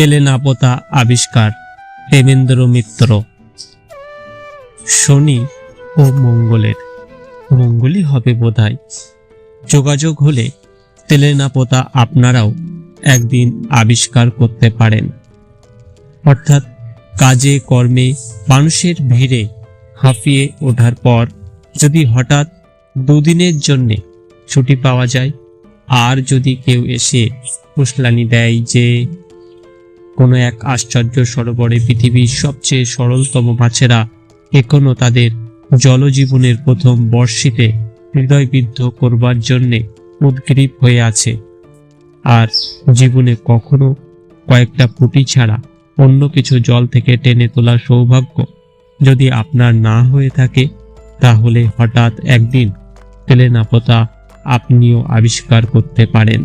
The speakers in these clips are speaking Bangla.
তেলেনাপতা আবিষ্কার দেবেন্দ্র মিত্র। শনি ও মঙ্গলের। মঙ্গলই হবে বোধহয়। যোগাযোগ হলে তেলেনাপতা আপনারাও একদিন আবিষ্কার করতে পারেন। অর্থাৎ কাজে, কর্মে, মানুষের ভিড়ে হাঁফিয়ে ওঠার পর যদি হঠাৎ দুদিনের জন্যে ছুটি পাওয়া যায়, আর যদি কেউ এসে ফুসলানি দেয় যে কোনো এক আশ্চর্য সরোবরে পৃথিবীর সবচেয়ে সরলতম মাছেরা এখনও তাদের জলজীবনের প্রথম বর্ষিতে হৃদয়বিদ্ধ করবার জন্যে উদ্গ্রীব হয়ে আছে। আর জীবনে কখনো কয়েকটা পুঁটি ছাড়া অন্য কিছু জল থেকে টেনে তোলার সৌভাগ্য যদি আপনার না হয়ে থাকে, তাহলে হঠাৎ একদিন তেলেনাপতা আপনিও আবিষ্কার করতে পারেন।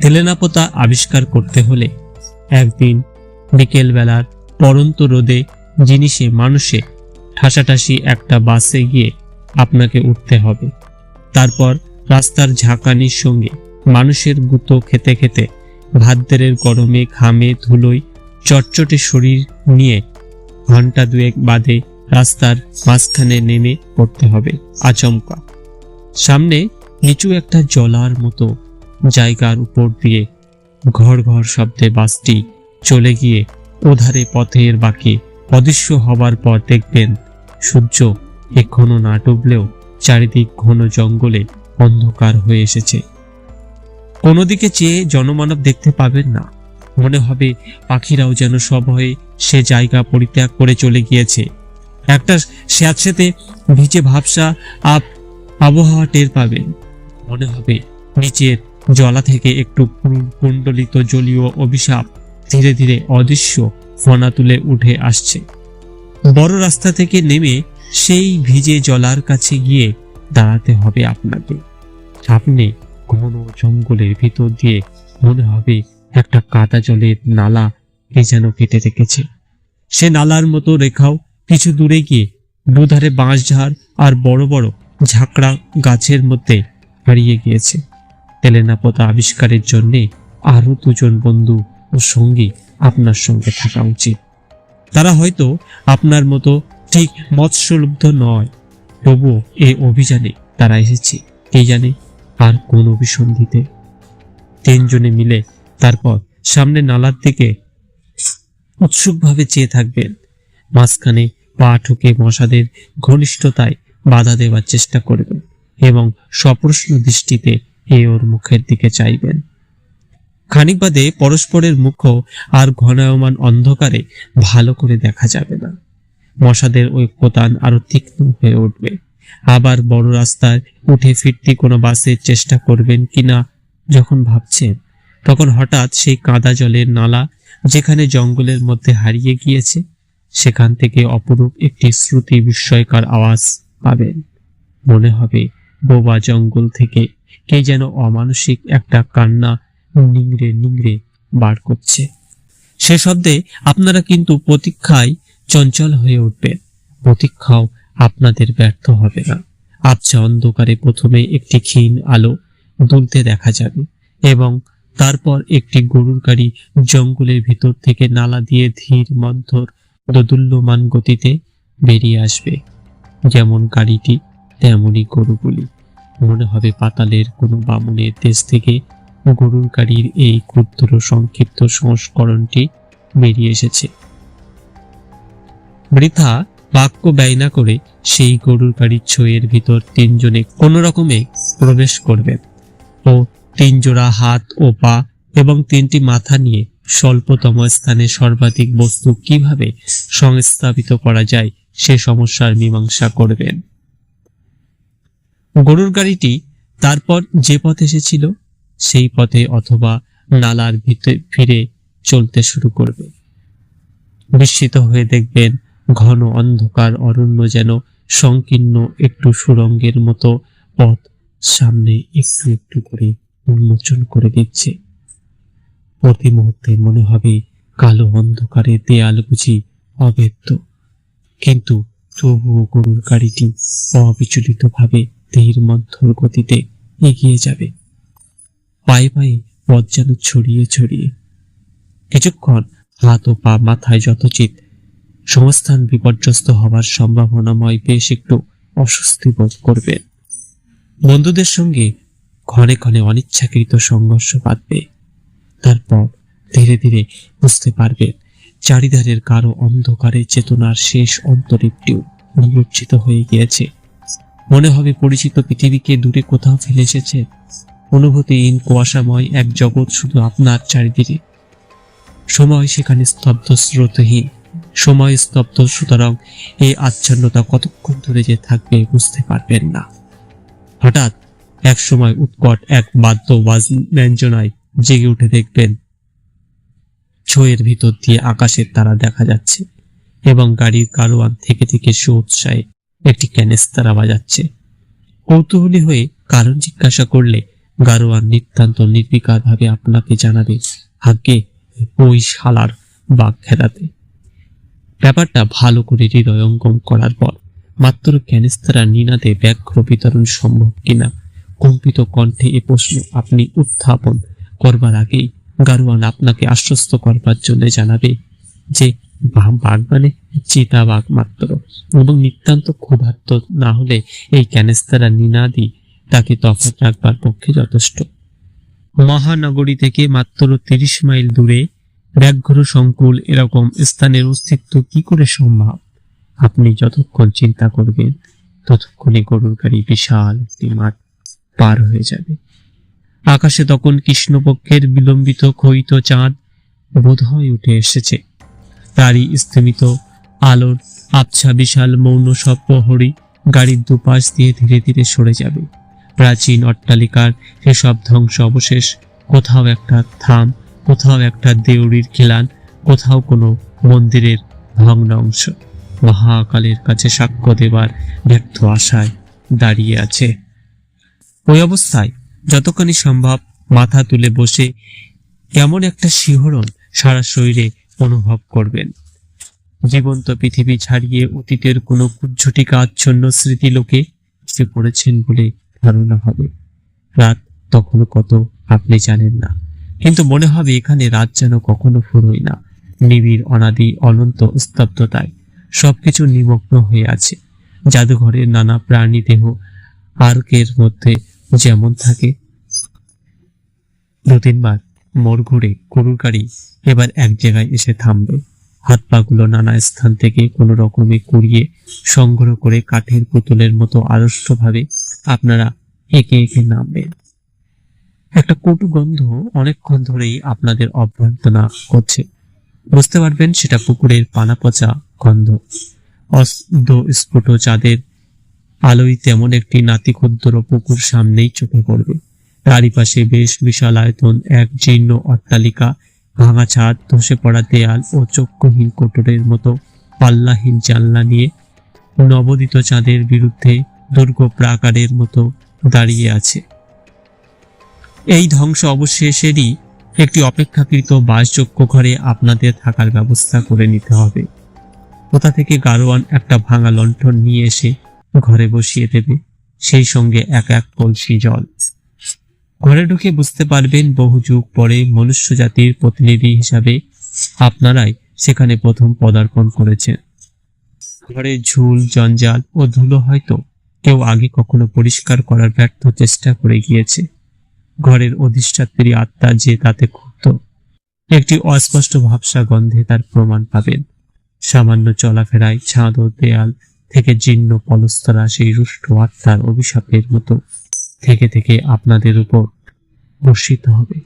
তেলেনাপতা আবিষ্কার করতে হলে একদিন বিকেলবেলার পরন্ত রোদে জিনিসে মানুষে ঠাসাঠাসি একটা বাসে গিয়ে আপনাকে উঠতে হবে। তারপর রাস্তার ঝাঁকানির সঙ্গে মানুষের গুঁতো খেতে খেতে ভাদ্রের গরমে ঘামে ধুলোয় চটচটে শরীর নিয়ে ঘণ্টা দুয়েক বাদে রাস্তার মাঝখানে নেমে পড়তে হবে আচমকা। সামনে নিচু একটা জলার মতো জায়গার উপর দিয়ে ঘর ঘর শব্দে বাসটি চলে গিয়ে ওধারে পথের বাঁকে অদৃশ্য হবার পর দেখবেন সূর্য এখনও না ডুবলেও চারিদিক ঘন জঙ্গলে অন্ধকার হয়ে এসেছে। কোনো দিকে চেয়ে জনমানব দেখতে পাবেন না। মনে হবে পাখিরাও যেন সব হয়ে সে জায়গা পরিত্যাগ করে চলে গিয়েছে। একটা স্যাঁতসেতে ভিজে ভাবসা আপ আবহাওয়া টের পাবেন। মনে হবে নিচের জলা থেকে একটু কুণ্ডলিত জলীয় অভিশাপ ধীরে ধীরে অদৃশ্য ফনা তুলে উঠে আসছে। বড় রাস্তা থেকে নেমে সেই ভিজে জলার কাছে গিয়ে দাঁড়াতে হবে আপনাকে। সামনে ঘন জঙ্গলের ভিতর দিয়ে মনে হবে একটা কাদা জলের নালা কে যেন কেটে রেখেছে। সে নালার মতো রেখাও কিছু দূরে গিয়ে দুধারে বাঁশঝাড় আর বড় বড় ঝাঁকড়া গাছের মধ্যে হারিয়ে গিয়েছে। তেলেনাপতা আবিষ্কারের জন্যে আরও দুজন বন্ধু ও সঙ্গী আপনার সঙ্গে থাকা উচিত। তারা হয়তো আপনার মতো ঠিক মৎস্যলুব্ধ নয়, তবুও এই অভিযানে তারা এসেছে, কে জানে আর কোন অভিসন্ধিতে। তিনজনে মিলে তারপর সামনে নালার দিকে উৎসুকভাবে চেয়ে থাকবেন। মাঝখানে পা ঠুকে মশাদের ঘনিষ্ঠতায় বাধা দেওয়ার চেষ্টা করবেন এবং সপ্রশ্ন দৃষ্টিতে এ ওর মুখের দিকে চাইবেন। খানিক বাদে পরস্পরের মুখ আর ঘনায়মান অন্ধকারে ভালো করে দেখা যাবে না। মশাদের ওই কোতান আরও তীক্ষ্ণ হয়ে উঠবে। আবার বড় রাস্তায় উঠে ফিরতি কোনো বাসের চেষ্টা করবেন কিনা যখন ভাবছেন, তখন হঠাৎ সেই কাদা জলের নালা যেখানে জঙ্গলের মধ্যে হারিয়ে গিয়েছে, সেখান থেকে অপরূপ একটি শ্রুতি বিস্ময়কর আওয়াজ পাবেন। মনে হবে বোবা জঙ্গল থেকে কে যেন অমানসিক একটা কান্না নিংড়ে নিংড়ে বার করছে। সে শব্দে আপনারা কিন্তু প্রতীক্ষায় চঞ্চল হয়ে উঠবেন। প্রতীক্ষাও আপনাদের ব্যর্থ হবে না। আবছা অন্ধকারে প্রথমে একটি ক্ষীণ আলো দুলতে দেখা যাবে এবং তারপর একটি গরুর গাড়ি জঙ্গলের ভিতর থেকে নালা দিয়ে ধীর মন্থর দোদুল্যমান গতিতে বেরিয়ে আসবে। যেমন গাড়িটি, তেমনই গরুগুলি। মনে হবে পাতালের কোনো বামুনের দেশ থেকে গরুর গাড়ির এই ক্ষুদ্র সংক্ষিপ্ত সংস্করণটি বেরিয়ে এসেছে। বৃথা বাক্য ব্যয় না করে সেই গরুর গাড়ির ছইয়ের ভিতর তিনজনে কোনো রকমে প্রবেশ করবেন ও তিন জোড়া হাত ও পা এবং তিনটি মাথা নিয়ে স্বল্পতম স্থানে সর্বাধিক বস্তু কীভাবে সংস্থাপিত করা যায় সে সমস্যার মীমাংসা করবেন। গরুর গাড়িটি তারপর যে পথ এসেছিল, সেই পথে অথবা নালার ভিতরে ফিরে চলতে শুরু করবে। বিস্মিত হয়ে দেখবেন ঘন অন্ধকার অরণ্য যেন সংকীর্ণ একটু সুরঙ্গের মতো পথ সামনে একটু একটু করে উন্মোচন করে দিচ্ছে। প্রতি মুহূর্তে মনে হবে কালো অন্ধকারে দেয়াল বুঝি অভেদ্য কিন্তু তবুও গরুর গাড়িটি অবিচলিত ভাবে ধীর মন্থর গতিতে এগিয়ে যাবে। পায়ে পায়ে পথ যেন ছড়িয়ে ছড়িয়ে। কিছুক্ষণ হাত ও পা মাথায় যথোচিত। সংস্থান বিপর্যস্ত হওয়ার সম্ভাবনাময় বেশ একটু অস্বস্তি বোধ করবেন বন্ধুদের সঙ্গে ক্ষণে ক্ষণে অনিচ্ছাকৃত সংঘর্ষ বাঁধবে। তারপর ধীরে ধীরে বুঝতে পারবেন চারিধারের কারও অন্ধকারে চেতনার শেষ অন্তরীপটিও নিমজ্জিত হয়ে গিয়েছে। মনে হবে পরিচিত পৃথিবীকে দূরে কোথাও ফেলে এসেছে। অনুভূতিহীন কুয়াশাময় এক জগৎ শুধু আপনার চারিদিকে। সময় সেখানে স্তব্ধ স্রোতহীন। সময় স্তব্ধ, সুতরাং এই আচ্ছন্নতা কতক্ষণ ধরে যে থাকবে বুঝতে পারবেন না। হঠাৎ এক সময় উৎকট এক বাদ্য ব্যঞ্জনায় জেগে উঠে দেখবেন, ছয়ের ভিতর দিয়ে আকাশের তারা দেখা যাচ্ছে এবং গাড়ির কারোয়ান থেকে থেকে সুউৎসাহে একটি ক্যানেস্তারা বাজাচ্ছে কৌতূহলী হয়ে কারণ জিজ্ঞাসা করলে গারোয়ান নিতান্ত নির্বিকার ভাবে আপনাকে জানাবে ভাগ্যে ওই শালার বাঘ খেলাতে ব্যাপারটা ভালো করে হৃদয়ঙ্গম করার পর, মাত্র ক্যানিস্তারা নিনাদে ব্যাঘ্র বিতরণ সম্ভব কিনা, কম্পিত কণ্ঠে এ প্রশ্ন আপনি উত্থাপন করবার আগেই গারোয়ান আপনাকে আশ্বস্ত করবার জন্য জানাবে যে বাঘ মানে চিতা বাঘ মাত্র এবং নিতান্ত ক্ষুধার্ত না হলে এই ক্যানেস্তারা নিনাদি তাকে তফাৎ রাখবার পক্ষে যথেষ্ট। মহানগরী থেকে মাত্র তিরিশ মাইল দূরে ব্যাঘ্র সংকুল এরকম স্থানের অস্তিত্ব কি করে সম্ভব? আপনি যতক্ষণ চিন্তা করবেন, ততক্ষণে গরুর গাড়ি বিশাল একটি মাঠ পার হয়ে যাবে। আকাশে তখন কৃষ্ণপক্ষের বিলম্বিত ক্ষয়িত চাঁদ বোধহয় উঠে এসেছে। তারই স্থিমিত আলোর আবছা বিশাল মৌন সব প্রহরী গাড়ির দুপাশ দিয়ে ধীরে ধীরে সরে যাবে। প্রাচীন অট্টালিকার সেসব ধ্বংস অবশেষ, কোথাও একটা থাম, কোথাও একটা দেউড়ির খিলান, কোথাও কোনো মন্দিরের ভগ্নাংশ। মহাকালের কাছে সাক্ষ্য দেবার ব্যর্থ আশায় দাঁড়িয়ে আছে। ওই অবস্থায় যতখানি সম্ভব মাথা তুলে বসে কেমন একটা শিহরণ সারা শরীরে অনুভব করবেন। জীবন্ত পৃথিবী ছাড়িয়ে অতীতের কোনো কুজ্ঝটিকা আচ্ছন্ন স্মৃতিলোকে এসে পড়েছেন বলে ধারণা হবে। রাত তখনও কত, আপনি জানেন না। কিন্তু মনে হবে এখানে রাত যেন কখনো ফুরোয় না। নিবিড়, অনাদি, অনন্ত স্তব্ধতায় সবকিছু নিমগ্ন হয়ে আছে। জাদুঘরের নানা প্রাণী দেহ পার্কের মধ্যে যেমন থাকে। দু তিনবার মোড় ঘুরে গরুর গাড়ি এবার এক জায়গায় এসে থামবে। হাত পাগুলো নানা স্থান থেকে কোনো রকমে কুড়িয়ে সংগ্রহ করে কাঠের পুতুলের মতো আড়ষ্টভাবে আপনারা একে একে নামবেন। একটা কটু গন্ধ অনেকক্ষণ ধরেই আপনাদের অভ্যর্থনা করছে। বুঝতে পারবেন সেটা পুকুরের পানা পচা গন্ধ। অস্ত স্ফুট চাঁদের আলোয় তেমন একটি নাতি ক্ষুদ্র পুকুর সামনেই চোখে পড়বে। তারই পাশে বেশ বিশাল আয়তন, এক জীর্ণ অট্টালিকা, ভাঙা ছাদ, ধসে পড়া দেয়াল ও চক্ষুহীন কোটরের মতো পাল্লাহীন জানলা নিয়ে নবদিত চাঁদের বিরুদ্ধে দুর্গ প্রাকারের মতো দাঁড়িয়ে আছে। এই ধ্বংস অবশেষেরই একটি অপেক্ষাকৃত বাসযোগ্য ঘরে আপনাদের থাকার ব্যবস্থা করে নিতে হবে। কোথা থেকে গারোয়ান একটা ভাঙা লণ্ঠন নিয়ে এসে ঘরে বসিয়ে দেবে, সেই সঙ্গে এক এক কলসি জল। ঘরে ঢুকে বুঝতে পারবেন বহু যুগ পরে মনুষ্য জাতির প্রতিনিধি হিসাবে আপনারাই সেখানে প্রথম পদার্পণ করেছেন। ঘরে ঝুল, জঞ্জাল ও ধুলো হয়তো কেউ আগে কখনো পরিষ্কার করার ব্যর্থ চেষ্টা করে গিয়েছে। ঘরের অধিষ্ঠাত্রী আত্মা যে তাতে ক্ষুব্ধ, একটি অস্পষ্ট ভাবসা গন্ধে তার প্রমাণ পাবেন। সামান্য চলাফেরায় ছাদ ও দেয়াল থেকে জীর্ণ পলস্তরা সেই রুষ্ট আত্মার অভিশাপের মতো। থেকে থেকে আপনাদের উপর বর্ষিত হবে।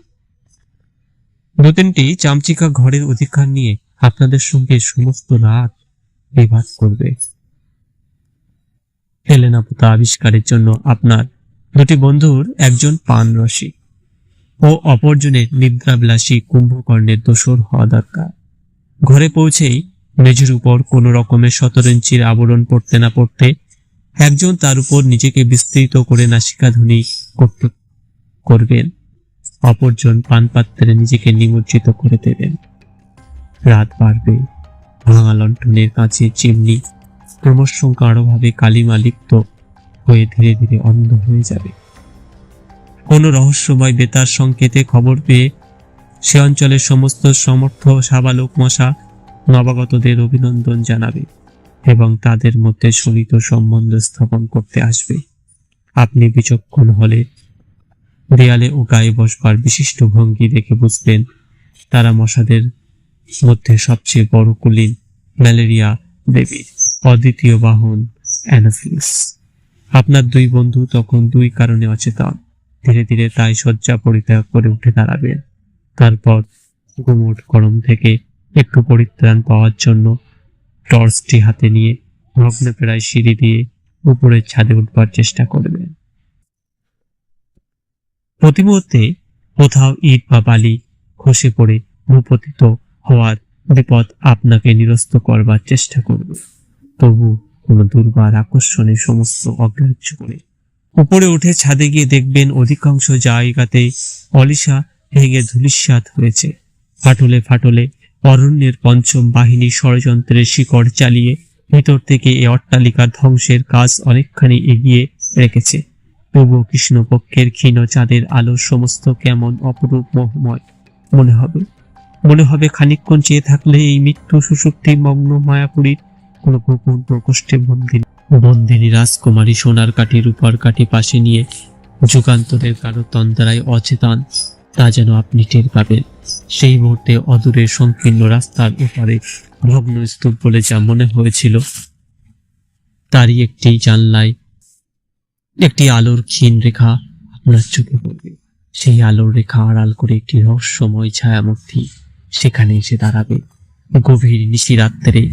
দু তিনটি চামচিকা ঘরের অধিকার নিয়ে আপনাদের সঙ্গে সমস্ত রাত বিবাদ করবে। হেলেনাপুতা আবিষ্কারের জন্য আপনার দুটি বন্ধুর একজন পান রসিক ও অপরজনের নিদ্রাবিলাসী কুম্ভকর্ণের দোসর হওয়া দরকার। ঘরে পৌঁছেই মেঝের উপর কোনো রকমের সতেরো ইঞ্চির আবরণ পড়তে না পড়তে একজন তার উপর নিজেকে বিস্তৃত করে নাসিকাধ্বনি করতে করবেন। অপরজন পানপাত্রে নিজেকে নিমজ্জিত করে দেবেন। রাত বাড়বে, ভাঙা লণ্ঠনের কাছে চিমনি, ক্রমশ গাঢ়ভাবে কালিমা লিপ্ত হয়ে ধীরে ধীরে অন্ধ হয়ে যাবে। কোনো রহস্যময় বেতার সংকেতে খবর পেয়ে সে অঞ্চলের সমস্ত সমর্থ সাবালক মশা নবাগতদের অভিনন্দন জানাবে এবং তাদের মধ্যে সলিত সম্বন্ধ স্থাপন করতে আসবে। আপনি বিচক্ষণ হলে দেয়ালে ও গায়ে বসবার বিশিষ্ট ভঙ্গি দেখে বুঝবেন তারা মশাদের মধ্যে সবচেয়ে বড় কুলিন ম্যালেরিয়া দেবীর অদ্বিতীয় বাহন, অ্যানোফিলিস। আপনার দুই বন্ধু তখন দুই কারণে অচেতন। ধীরে ধীরে তাই শয্যা পরিত্যাগ করে উঠে দাঁড়াবেন। তারপর গুমোট গরম থেকে একটু পরিত্রাণ পাওয়ার জন্য টর্চটি হাতে নিয়ে ভগ্ন প্রায় সিঁড়ি দিয়ে উপরের ছাদে উঠবার চেষ্টা করবেন। প্রতি মুহূর্তে কোথাও ইট বা বালি খসে পড়ে ভূপতিত হওয়ার বিপদ আপনাকে নিরস্ত করবার চেষ্টা করবে। তবু কোনো দুর্বার আকর্ষণে সমস্ত অগ্রাহ্য করে। উপরে উঠে ছাদে গিয়ে দেখবেন অধিকাংশ জায়গাতে অলিশা ভেঙে ধুলিস্যাৎ হয়েছে। ফাটলে ফাটলে অরণ্যের পঞ্চম বাহিনী ষড়যন্ত্রের শিকড় চালিয়ে ভিতর থেকে এই অট্টালিকার ধ্বংসের কাজ অনেকখানি এগিয়ে রেখেছে। তবুও কৃষ্ণপক্ষের ক্ষীণ চাঁদের আলো সমস্ত কেমন অপরূপ মোহময়। মনে হবে মনে হবে খানিকক্ষণ চেয়ে থাকলে এই মৃত্যু সুশক্তি মগ্ন মায়াপুরীর কোনো গোপন প্রকোষ্ঠে বন্দিনী। বন্দিনী রাজকুমারী সোনার কাঠি রূপার কাঠি পাশে নিয়ে যুগান্তরের কারও তন্দ্রায় অচেতন, তা যেন আপনি টের পাবেন। সেই মুহূর্তে অদূরের সংকীর্ণ রাস্তার উপরে ভগ্ন স্তূপ বলে যা মনে হয়েছিল, তারই একটি জানলায় একটি আলোর ক্ষীণ রেখা আপনার চোখে পড়বে। সেই আলোর রেখা আড়াল করে একটি রহস্যময় ছায়ামূর্তি সেখানে এসে দাঁড়াবে। গভীর নিশিরাত্রে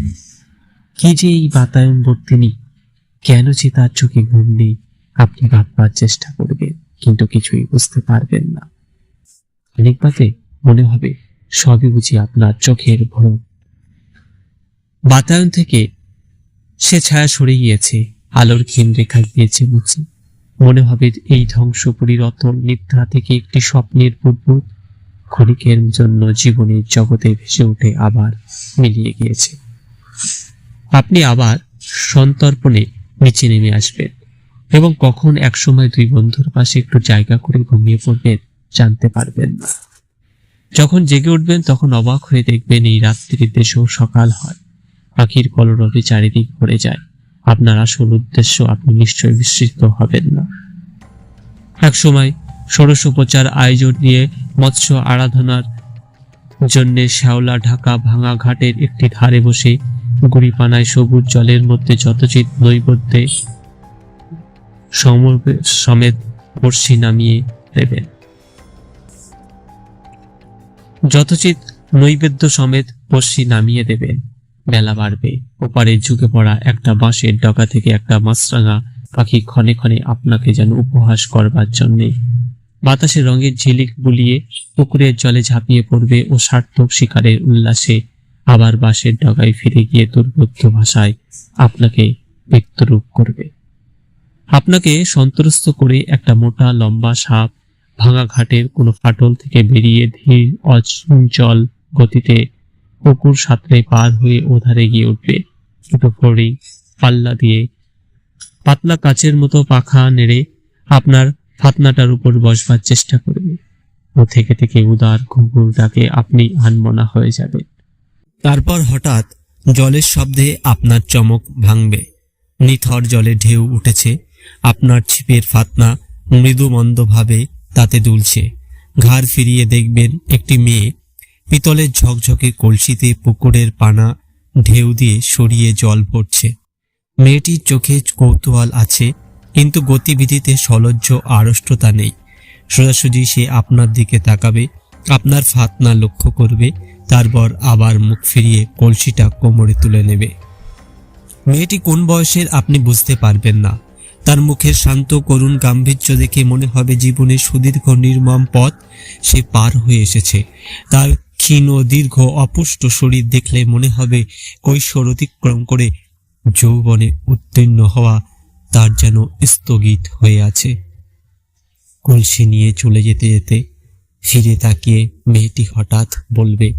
কি যে এই বাতায়ন বর্তিনী, কেন যে তার চোখে ঘুম নেই, আপনি ভাববার চেষ্টা করবেন, কিন্তু কিছুই বুঝতে পারবেন না। অনেক মনে হবে সবই বুঝি আপনার চোখের ভ্রম বাতায়ন থেকে সে ছায়া সরে গিয়েছে, আলোর ক্ষীণ রেখা গিয়েছে বুঝি। মনে হবে এই ধ্বংস অতল নিদ্রা থেকে একটি স্বপ্নের বুদবুদ। ক্ষণিকের জন্য জীবনের জগতে ভেসে উঠে আবার মিলিয়ে গিয়েছে। আপনি আবার সন্তর্পণে নিচে নেমে আসবেন এবং কখন একসময় দুই বন্ধুর পাশে একটু জায়গা করে ঘুমিয়ে পড়বেন জানতে পারবেন না। যখন জেগে উঠবেন তখন অবাক হয়ে দেখবেন এই রাত্রির দেশেও সকাল হয়। পাখির কলরবে চারিদিক ভরে যায়। আপনার আসল উদ্দেশ্য আপনি নিশ্চয় বিস্মৃত হবেন না। এক সময় ষোড়শোপচার আয়োজন নিয়ে মৎস্য আরাধনার জন্য শ্যাওলা ঢাকা ভাঙা ঘাটের একটি ধারে বসে গুড়িপানায় সবুজ জলের মধ্যে যথোচিত নৈবেদ্যে সমেত বর্ষি নামিয়ে দেবেন। যথোচিত নৈবেদ্য সমেত বর্ষি নামিয়ে দেবেন। বেলা বাড়বে। ওপারে ঝুঁকে পড়া একটা বাঁশের ডগা থেকে একটা মাছরাঙা পাখি ক্ষণে ক্ষণে আপনাকে যেন উপহাস করবার জন্যে। বাতাসে রঙের ঝিলিক বুলিয়ে পুকুরের জলে ঝাঁপিয়ে পড়বে ও সার্থক শিকারের উল্লাসে আবার বাঁশের ডগায় ফিরে গিয়ে দুর্বোধ্য ভাষায় আপনাকে ব্যক্তরূপ করবে। আপনাকে সন্ত্রস্ত করে একটা মোটা লম্বা সাপ ভাঙা ঘাটের কোনো ফাটল থেকে বেরিয়ে ধীর অচঞ্চল গতিতে পুকুর সাঁতরে পার হয়ে ওধারে গিয়ে উঠবে। দুটো ফড়ি, পাল্লা দিয়ে পাতলা কাচের মতো পাখা নেড়ে আপনার ফাতনাটার উপর বসবার চেষ্টা করবে। ও থেকে থেকে উদার ঘুঘুর ডাকে আপনি আনমনা হয়ে যাবেন। তারপর হঠাৎ জলের শব্দে আপনার চমক ভাঙবে। নিথর জলে ঢেউ উঠেছে, আপনার ছিপের ফাতনা মৃদু মন্দভাবে তাতে দুলছে। ঘাড় ফিরিয়ে দেখবেন একটি মেয়ে পিতলের ঝকঝকে কলসিতে পুকুরের পানা ঢেউ দিয়ে সরিয়ে জল ভরছে। মেয়েটির চোখে কৌতূহল আছে, কিন্তু গতিবিধিতে সলজ্জ আড়ষ্টতা নেই। সোজাসুজি সে আপনার দিকে তাকাবে, আপনার ফাতনা লক্ষ্য করবে, তারপর আবার মুখ ফিরিয়ে কলসিটা কোমরে তুলে নেবে। মেয়েটি কোন বয়সের আপনি বুঝতে পারবেন না। তার মুখের শান্ত করুণ গাম্ভীর্য দেখে মনে হবে জীবনের সুদীর্ঘ নির্মম পথ সে পার হয়ে এসেছে। তার ক্ষীণ দীর্ঘ অপুষ্ট শরীর দেখলে মনে হবে কৈশোর অতিক্রম করে যৌবনে উত্তীর্ণ হওয়া তার যেন স্থগিত হয়ে আছে। কলসি নিয়ে চলে যেতে যেতে ফিরে তাকিয়ে মেয়েটি হঠাৎ বলবে,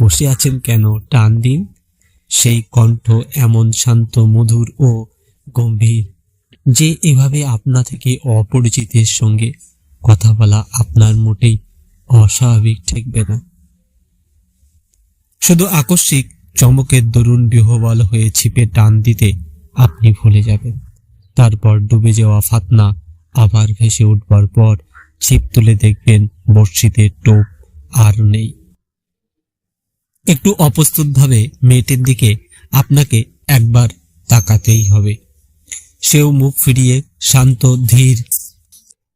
বসে আছেন কেন? টান দিন। সেই কণ্ঠ এমন শান্ত, মধুর ও গম্ভীর যে এভাবে আপনা থেকে অপরিচিতের সঙ্গে কথা বলা আপনার মোটেই অস্বাভাবিক ঠেকবে না। শুধু আকস্মিক চমকের দরুন বিহবল হয়ে ছিপে টান দিতে আপনি ভুলে যাবেন। তারপর ডুবে যাওয়া ফাতনা আবার ভেসে উঠবার পর ছিপ তুলে দেখবেন বর্ষিতে টোপ আর নেই। একটু অপ্রস্তুতভাবে মেয়েটির দিকে আপনাকে একবার তাকাতেই হবে। সেও মুখ ফিরিয়ে শান্ত, ধীর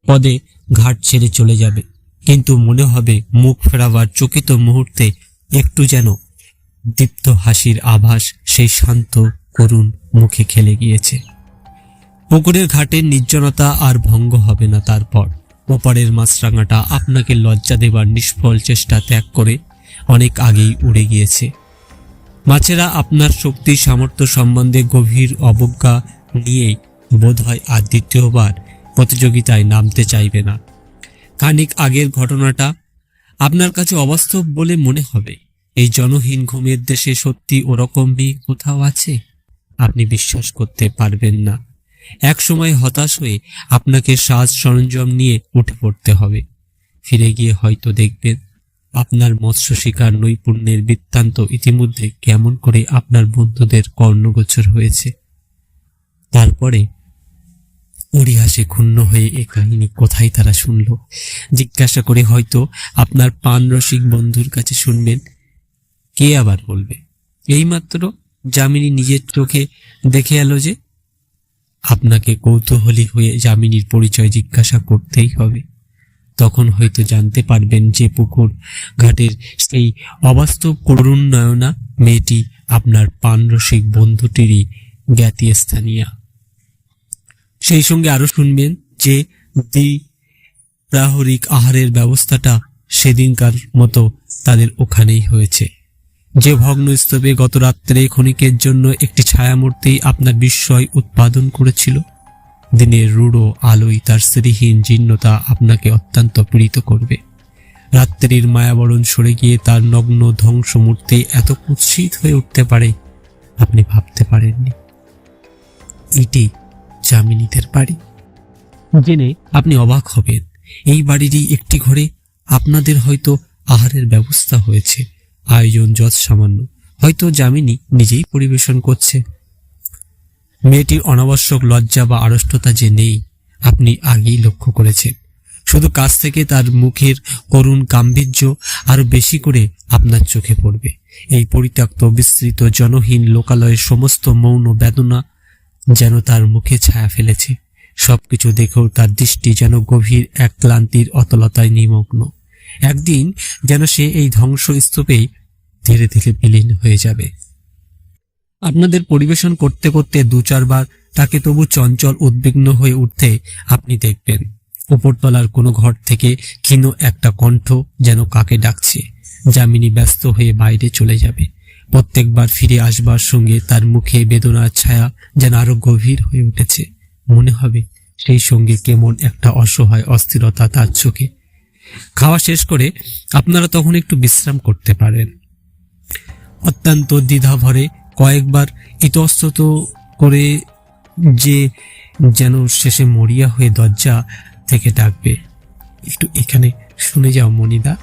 পদে ঘাট ছেড়ে চলে যাবে, কিন্তু মনে হবে মুখ ফেরাবার চকিত মুহূর্তে একটু যেন দীপ্ত হাসির আভাস সেই শান্ত করুণ মুখে খেলে গিয়েছে। পুকুরের ঘাটের নির্জনতা আর ভঙ্গ হবে না তারপর। ওপারের মাছরাঙাটা আপনাকে লজ্জা দেবার নিষ্ফল চেষ্টা ত্যাগ করে অনেক আগেই উড়ে গিয়েছে। মাছেরা আপনার শক্তি, সামর্থ্য সম্বন্ধে গভীর অবজ্ঞা নিয়েই বোধহয় আর দ্বিতীয়বার প্রতিযোগিতায় নামতে চাইবে না। খানিক আগের ঘটনাটা আপনার কাছে অবাস্তব বলে মনে হবে। এই জনহীন ঘুমের দেশে সত্যি ওরকম কোথাও আছে? আপনি বিশ্বাস করতে পারবেন না। এক সময় হতাশ হয়ে আপনাকে সাজ সরঞ্জাম নিয়ে উঠে পড়তে হবে। ফিরে গিয়ে হয়তো দেখবেন, আপনার মৎস্য শিকার নৈপুণ্যের বৃত্তান্ত ইতিমধ্যে কেমন করে আপনার বন্ধুদের কর্ণগোচর হয়েছে। তারপরে পরিহাসে ক্ষুণ্ণ হয়ে এ কাহিনী কোথায় তারা শুনল? জিজ্ঞাসা করে হয়তো আপনার পান রসিক বন্ধুর কাছে শুনবেন। কে আবার বলবে? এইমাত্র যামিনী নিজের চোখে দেখে এলো যে আপনাকে কৌতূহলী হয়ে যামিনীর পরিচয় জিজ্ঞাসা করতেই হবে। তখন হয়তো জানতে পারবেন যে পুকুর ঘাটের সেই অবাস্তব করুণ নয়না মেয়েটি আপনার পানরসিক বন্ধুটিরই জ্ঞাতি স্থানীয়া সেই সঙ্গে আরও শুনবেন যে দ্বি প্রাহরিক আহারের ব্যবস্থাটা সেদিনকার মতো তাদের ওখানেই হয়েছে। যে ভগ্ন স্তূপে গত রাত্রে ক্ষণিকের জন্য একটি ছায়ামূর্তি আপনার বিস্ময় উৎপাদন করেছিল, দিনের রূঢ় আলোয় তার শ্রীহীন জীর্ণতা আপনাকে অত্যন্ত পীড়িত করবে। রাত্রির মায়াবরণ সরে গিয়ে তার নগ্ন ধ্বংসমূর্তি এত কুৎসিত হয়ে উঠতে পারে, আপনি ভাবতে পারেননি। এটি জামিনীদের বাড়ি। জেনে আপনি অবাক হবেন, এই বাড়িরই একটি ঘরে আপনাদের হয়তো আহারের ব্যবস্থা হয়েছে, আয়োজন যৎ সামান্য। হয়তো জামিনী নিজেই পরিবেশন করছে। মেয়েটির অনাবশ্যক লজ্জা বা আড়ষ্টতা যে নেই, আপনি আগেই লক্ষ্য করেছেন। শুধু কাছ থেকে তার মুখের করুণ গাম্ভীর্য আরও বেশি করে আপনার চোখে পড়বে। এই পরিত্যক্ত বিস্তৃত জনহীন লোকালয়ের সমস্ত মৌন বেদনা যেন তার মুখে ছায়া ফেলেছে। সবকিছু দেখেও তার দৃষ্টি যেন গভীর এক ক্লান্তির অতলতায় নিমগ্ন। একদিন যেন সে এই ধ্বংস স্তূপেই ধীরে ধীরে বিলীন হয়ে যাবে। আপনাদের পরিবেশন করতে করতে দু চারবার তাকে তবু চঞ্চল উদ্বিগ্ন হয়ে উঠতে আপনি দেখবেন। উপরতলার কোনো ঘর থেকে ক্ষীণ একটা কণ্ঠ যেন কাকে ডাকছে। যামিনী ব্যস্ত হয়ে বাইরে চলে যাবে। প্রত্যেকবার ফিরে আসবার সঙ্গে তার মুখে বেদনার ছায়া যেন আরও গভীর হয়ে উঠেছে। মনে হবে সেই সঙ্গে কেমন একটা অসহায় অস্থিরতা তার চোখে। খাওয়া শেষ করে আপনারা তখন একটু বিশ্রাম করতে পারেন। অত্যন্ত দ্বিধা ভরে কয়েকবার ইতস্তত করে যে যেন শেষে মরিয়া হয়ে দরজা থেকে ডাকবে। একটু এখানে শুনে যাও মনিদা।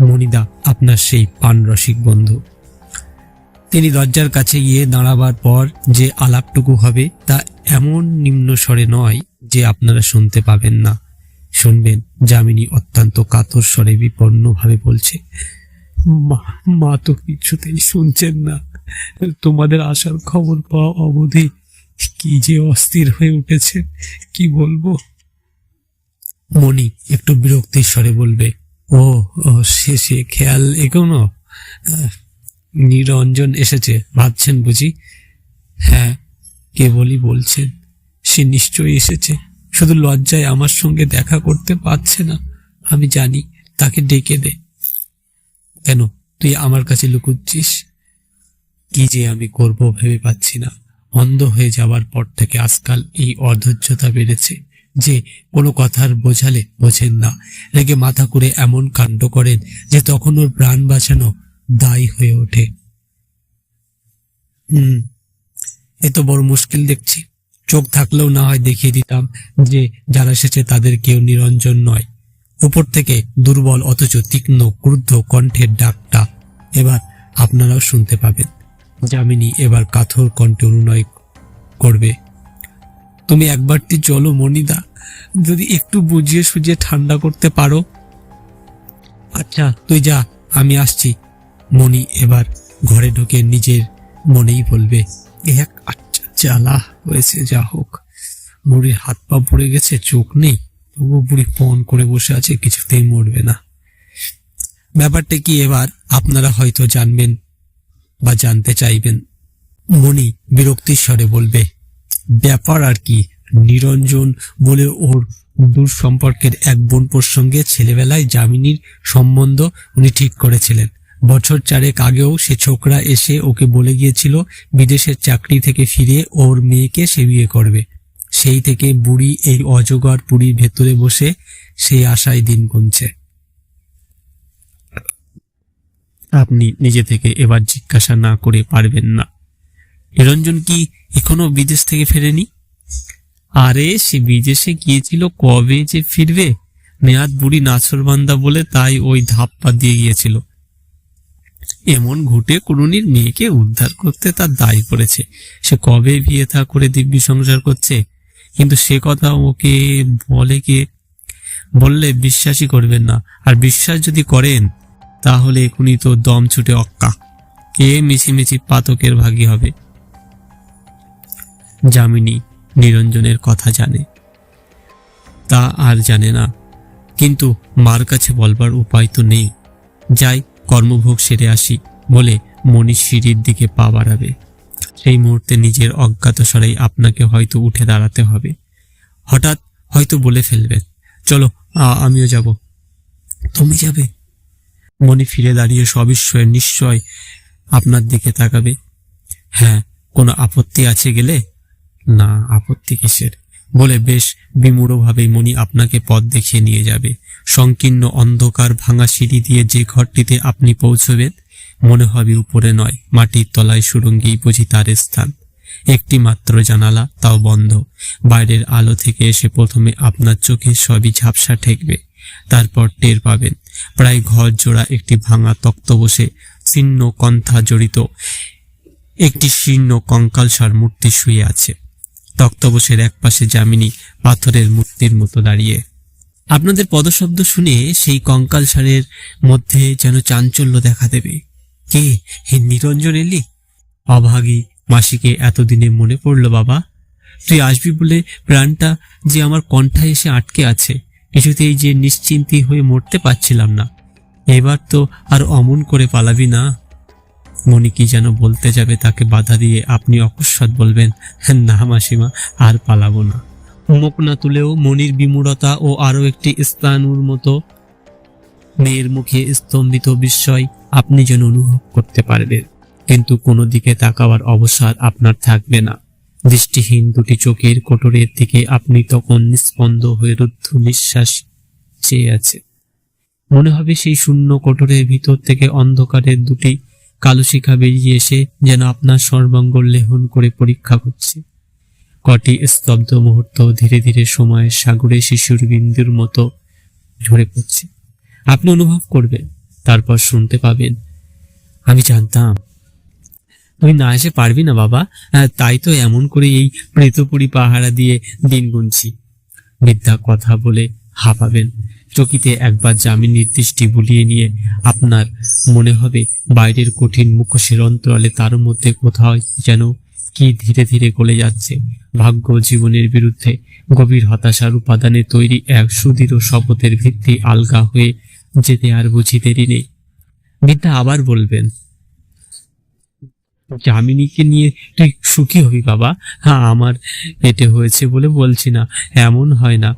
মনিদা, আপনার সেই পানরসিক বন্ধু। তিনি দরজার কাছে গিয়ে দাঁড়াবার পর যে আলাপটুকু হবে তা এমন নিম্ন স্বরে নয় যে আপনারা শুনতে পাবেন না। শুনবেন, যামিনী অত্যন্ত কাতর স্বরে বিপন্নভাবে বলছে, মা মা তো কিছুতেই শুনছেন না। তোমাদের আসার খবর পাওয়া অবধি কি যে অস্থির হয়ে উঠেছে কি বলব? মণি একটু বিরক্তির স্বরে বলবে, ও ও শেষে খেয়াল এগোনো নিরঞ্জন এসেছে। ভাবছেন বুঝি? হ্যাঁ কেবলই বলছেন, সে নিশ্চয়ই এসেছে। শুধু লজ্জায় আমার সঙ্গে দেখা করতে পারছে না। আমি জানি, তাকে ডেকে দে। কেন, তুই আমার কাছে লুকুচ্ছিস? কি যে আমি করব ভেবে পাচ্ছি না। অন্ধ হয়ে যাওয়ার পর থেকে আজকাল এই অধৈর্যতা বেড়েছে যে কোনো কথার বোঝালে বোঝেন না। রেগে মাথা করে এমন কাণ্ড করেন যে তখন ওর প্রাণ বাঁচানো দায়ী হয়ে ওঠে। হুম, এ তো বড় মুশকিল দেখছি। চোখ থাকলেও না হয় দেখিয়ে দিতাম যে যারা এসেছে তাদের কেউ নিরঞ্জন নয়। উপর থেকে দুর্বল অথচ তীক্ষ্ণ, ক্রুদ্ধ কণ্ঠের ডাকটা এবার আপনারাও শুনতে পাবেন যামিনী এবার কাথর কণ্ঠে অনুনয় করবে। তুমি একবারটি চলো মনিদা যদি একটু বুঝিয়ে সুঝিয়ে ঠান্ডা করতে পারো। আচ্ছা তুই যা, আমি আসছি। মণি এবার ঘরে ঢুকে নিজের মনেই বলবে এক আচ্ছা জ্বালা হয়েছে, যা হোক। বুড়ির হাত পা পড়ে গেছে, চোখ নেই। তবুও বুড়ি পণ করে বসে আছে, কিছুতেই মরবে না। ব্যাপারটা কি এবার আপনারা হয়তো জানবেন বা জানতে চাইবেন। মণি বিরক্তির স্বরে বলবে, ব্যাপার আর কি, নিরঞ্জন বলে ওর দূর সম্পর্কের এক বোন প্রসঙ্গে ছেলেবেলায় জামিনীর সম্বন্ধ উনি ঠিক করেছিলেন। বছর চারেক আগেও সে ছোকরা এসে ওকে বলে গিয়েছিল, বিদেশের চাকরি থেকে ফিরে ওর মেয়েকে সে বিয়ে করবে। সেই থেকে বুড়ি এই অজগর পুরীর ভেতরে বসে সেই আশায় দিন গুনছে। আপনি নিজে থেকে এবার জিজ্ঞাসা না করে পারবেন না। নিরঞ্জন কি এখনও বিদেশ থেকে ফেরেনি? আরে, সে বিদেশে গিয়েছিল কবে যে ফিরবে? নেহাত বুড়ি নাছরবান্দা বলে তাই ওই ধাপ্পা দিয়ে গিয়েছিল। এমন ঘুটে কুড়ুনির মেয়েকে উদ্ধার করতে তার দায় পড়েছে। সে কবে বিয়ে থা করে দিব্যি সংসার করছে? কিন্তু সে কথা ওকে বলে কে? বললে বিশ্বাসই করবেন না। আর বিশ্বাস যদি করেন, তাহলে এখনই তো দম ছুটে অক্কা। কে মিছিমিছি পাতকের ভাগী হবে? যামিনী নিরঞ্জনের কথা জানে। তা আর জানে না। কিন্তু মার কাছে বলবার উপায় তো নেই। যাই কর্মভোগ সেরে আসি বলে মনি সিঁড়ির দিকে পা বাড়াবে। সেই মুহূর্তে নিজের অজ্ঞাত স্বরেই আপনাকে হয়তো উঠে দাঁড়াতে হবে। হঠাৎ হয়তো বলে ফেলবেন চলো আমিও যাব। তুমি যাবে? মনি ফিরে দাঁড়িয়ে সবিস্ময়ে নিশ্চয় আপনার দিকে তাকাবে। হ্যাঁ কোনো আপত্তি আছে গেলে? না, আপত্তি কিসের? বলে বেশ বিমূঢ়ভাবেই মনি আপনাকে পথ দেখিয়ে নিয়ে যাবে। সংকীর্ণ অন্ধকার ভাঙা সিঁড়ি দিয়ে যে ঘরটিতে আপনি পৌঁছবেন, মনে হবে উপরে নয়, মাটির তলায় সুরঙ্গেই বুঝি তার স্থান। একটি মাত্র জানালা, তাও বন্ধ। বাইরের আলো থেকে এসে প্রথমে আপনার চোখে সবই ঝাপসা ঠেকবে। তারপর টের পাবেন, প্রায় ঘর জোড়া একটি ভাঙা তক্ত বসে ছিন্ন কন্থা জড়িত। একটি শীর্ণ কঙ্কালসার মূর্তি শুয়ে আছে। তক্তবসের একপাশে যামিনী পাথরের মূর্তির মতো দাঁড়িয়ে। আপনাদের পদশব্দ শুনে সেই কঙ্কাল সারের মধ্যে যেন চাঞ্চল্য দেখা দেবে। কে? হে নিরঞ্জন এলি? অভাগী মাসিকে এতদিনে মনে পড়ল, বাবা। তুই আসবি বলে প্রাণটা যে আমার কণ্ঠায় এসে আটকে আছে, কিছুতেই যে নিশ্চিন্তি হয়ে মরতে পারছিলাম না। এবার তো আর অমন করে পালাবি না। মনি কি যেন বলতে যাবে তাকে বাধা দিয়ে আপনি অকস্মাৎ বলবেন না, মাসিমা, আর পালাবো না। মুখ না তুলেও মনির বিমূঢ়তা ও আরও একটি স্থানুর মতো মেয়ের মুখে স্তম্ভিত বিস্ময় আপনি যেন অনুভব করতে পারবেন। কিন্তু কোনো দিকে তাকাবার অবসর আপনার থাকবে না। দৃষ্টিহীন দুটি চোখের কোটরের দিকে আপনি তখন নিস্পন্দ হয়ে রুদ্ধ নিঃশ্বাস চেয়ে আছে। মনে হবে সেই শূন্য কোটরের ভিতর থেকে অন্ধকারের দুটি কালো শিখা বেরিয়ে এসে যেন আপনার সর্বাঙ্গ লেহন করে পরীক্ষা করছে। কটি স্তব্ধ মুহূর্ত ধীরে ধীরে সময়ের সাগরে শিশুর বিন্দুর মতো ঝরে পড়ছে। আপনি অনুভব করবেন, তারপর শুনতে পাবেন, আমি জানতাম। তুই না এসে পারবি না বাবা তাই তো এমন করে এই প্রেতপুরি পাহারা দিয়ে দিন গুনছি। মিথ্যা কথা বলে হাঁপাবেন। চকিতে একবার জামিনীর দৃষ্টি বুলিয়ে নিয়ে আপনার মনে হবে বাইরের কঠিন মুখোশের অন্তরালে তার মধ্যে কোথাও যেন কি ধীরে ধীরে গলে যাচ্ছে। ভাগ্য জীবনের বিরুদ্ধে গভীর হতাশার উপাদানে তৈরি এক সুদৃঢ় শপথের ভিত্তি আলগা হয়ে যেতে আর বুঝি দেরি নেই। বিদ্যা আবার বলবেন যামিনীকে নিয়ে তুই সুখী হবি বাবা। হ্যাঁ আমার এটে হয়েছে বলে বলছি না, এমন হয় না।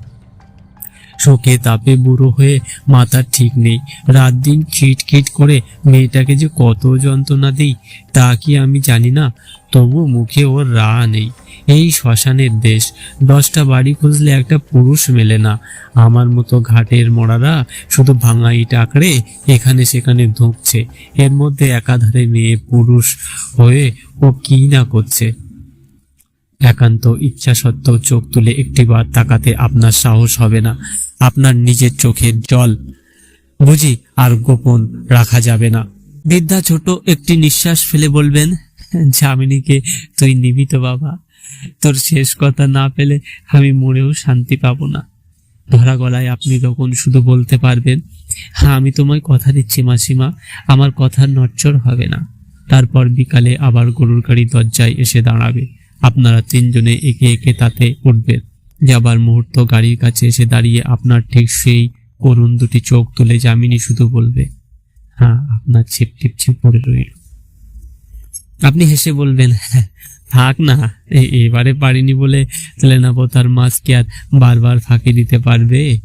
শোকে তাপে বুড়ো হয়ে মাথার ঠিক নেই। রাত দিন খিট খিট করে মেয়েটাকে যে কত যন্ত্রণা দিই, তা কি আমি জানি না। তবু মুখে ওর রা নেই। এই শ্মশানের দেশ। দশটা বাড়ি খুঁজলে একটা পুরুষ মেলে না। আমার মতো ঘাটের মরারা শুধু ভাঙা ইট আঁকড়ে এখানে সেখানে ধুঁকছে। এর মধ্যে একাধারে মেয়ে পুরুষ হয়ে ও কি না করছে। একান্ত ইচ্ছা সত্ত্বেও চোখ তুলে একটিবার তাকাতে আপনার সাহস হবে না। আপনার নিজের চোখের জল। বুঝি আর গোপন রাখা যাবে না। বৃদ্ধা ছোট একটি নিঃশ্বাস ফেলে বলবেন, যামিনীকে তুই নিবিত বাবা। তোর শেষ কথা না পেলে আমি মরেও শান্তি পাবো না। ধরা গলায় আপনি তখন শুধু বলতে পারবেন হ্যাঁ আমি তোমায় কথা দিচ্ছি মাসিমা, আমার কথার নচ্চর হবে না। তারপর বিকালে আবার গরুর গাড়ি দরজায় এসে দাঁড়াবে। আপনারা তিনজনে একে একে তাতে উঠবেন যাবার মুহূর্ত গাড়ির কাছে এসে দাঁড়িয়ে আপনার ঠিক সেই করুণ দুটি চোখ তুলে যামিনী শুধু বলবে হ্যাঁ আপনার ছিপ টিপ ছিপ পড়ে রইল। আপনি হেসে বলবেন "হ্যাঁ, থাক না এবারে পারিনি বলে তেলেনাবো তার মাছ কি আর বারবার ফাঁকি দিতে পারবে?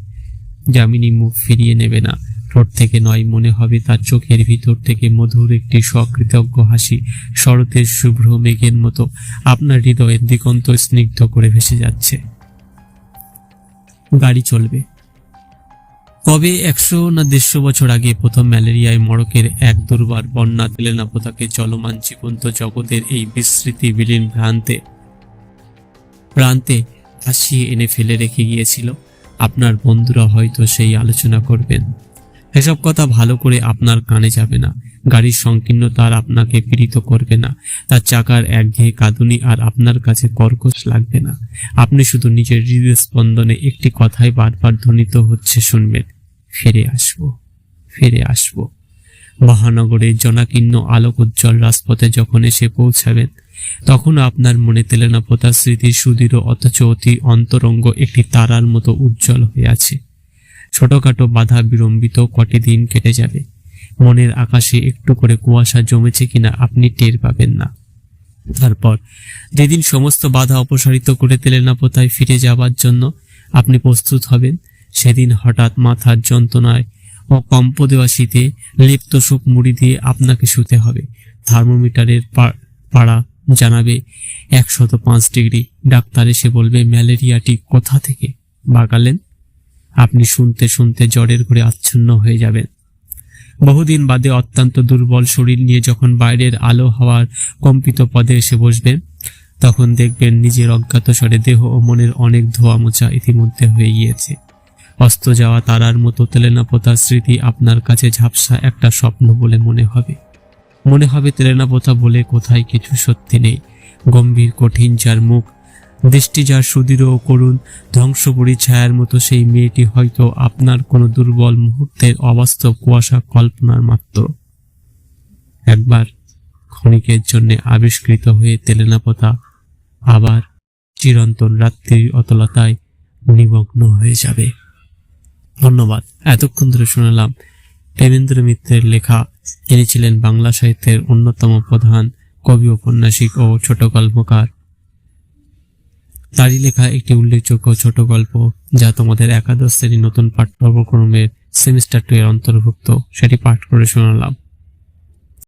যামিনী মুখ ফিরিয়ে নেবে না। ঠোঁট থেকে নয় মনে হবে তার চোখের ভিতর থেকে মধুর একটি সকৃতজ্ঞ হাসি, শরতের শুভ্র মেঘের মতো। আপনার হৃদয়ের দিগন্ত স্নিগ্ধ করে ভেসে যাচ্ছে। গাড়ি চলবে। কবে একশো না দেড়শো বছর আগে প্রথম ম্যালেরিয়ায় মড়কের এক দুর্বার বন্যা তেলেনাপোতাকে চলমান জীবন্ত জগতের এই বিস্মৃতি বিলীন ভ্রান্তে, প্রান্তে হাসিয়ে এনে ফেলে রেখে গিয়েছিল। আপনার বন্ধুরা হয়তো সেই আলোচনা করবেন। এসব কথা ভালো করে আপনার কানে যাবে না। গাড়ির সংকীর্ণতা আর আপনাকে পীড়িত করবে না। তার চাকার একঘেয়ে কাঁদুনি আর আপনার কাছে কর্কশ লাগবে না। আপনি শুধু নিজের হৃদয় স্পন্দনে একটি কথাই বারবার ধ্বনিত হচ্ছে শুনবেন। ফিরে আসব ফিরে আসব। মহানগরের জনাকীর্ণ আলোক উজ্জ্বল রাজপথে যখন এসে পৌঁছাবেন তখন আপনার মনে তেলেনাপোতা স্মৃতির সুদৃঢ় অথচ অতি অন্তরঙ্গ একটি তারার মতো উজ্জ্বল হয়ে আছে। ছোটখাটো বাধা বিলম্বিত কটি দিন কেটে যাবে। মনের আকাশে একটু করে কুয়াশা জমেছে কিনা আপনি টের পাবেন না। তারপর, যেদিন সমস্ত বাধা অপসারিত করে তেলেনাপোতায় ফিরে যাবার জন্য আপনি প্রস্তুত হবেন, সেদিন হঠাৎ মাথার যন্ত্রণায় ও কম্প দেওয়া শীতে লিপ্ত সুখ মুড়ি দিয়ে আপনাকে শুতে হবে। থার্মোমিটারের পাড়া জানাবে, একশত পাঁচ ডিগ্রি। ডাক্তার এসে বলবে, ম্যালেরিয়াটি কোথা থেকে? বাগালেন আপনি শুনতে শুনতে জ্বরের ঘরে আচ্ছন্ন হয়ে যাবেন। বহুদিন বাদে অত্যন্ত দুর্বল শরীর নিয়ে যখন বাইরের আলো হাওয়ার কম্পিত পদে এসে বসবেন, তখন দেখবেন নিজের অজ্ঞাত স্বরে দেহ ও মনের অনেক ধোয়া মোছা ইতিমধ্যে হয়ে গিয়েছে। অস্ত যাওয়া তারার মতো তেলেনাপোতা স্মৃতি আপনার কাছে ঝাপসা একটা স্বপ্ন বলে মনে হবে। মনে হবে তেলেনাপোতা বলে কোথায় কিছু সত্যি নেই। গম্ভীর, কঠিন যার মুখ দৃষ্টি যার সুদৃঢ় ও করুণ ছায়ার মতো সেই মেয়েটি হয়তো আপনার কোনো দুর্বল মুহূর্তের অবাস্তব কুয়াশা কল্পনার মাত্র। একবার ক্ষণিকের জন্য আবিষ্কৃত হয়ে তেলেনাপোতা আবার চিরন্তন রাত্রির অতলতায় নিমগ্ন হয়ে যাবে। ধন্যবাদ। এতক্ষণ ধরে শোনালাম প্রেমেন্দ্র মিত্রের লেখা। তিনি ছিলেন বাংলা সাহিত্যের অন্যতম প্রধান কবি উপন্যাসিক ও ছোট গল্পকার তারই লেখা একটি উল্লেখযোগ্য ছোট গল্প যা তোমাদের একাদশ শ্রেণির নতুন পাঠ্যক্রমের সেমিস্টার টু এর অন্তর্ভুক্ত। সেটি পাঠ করে শোনালাম।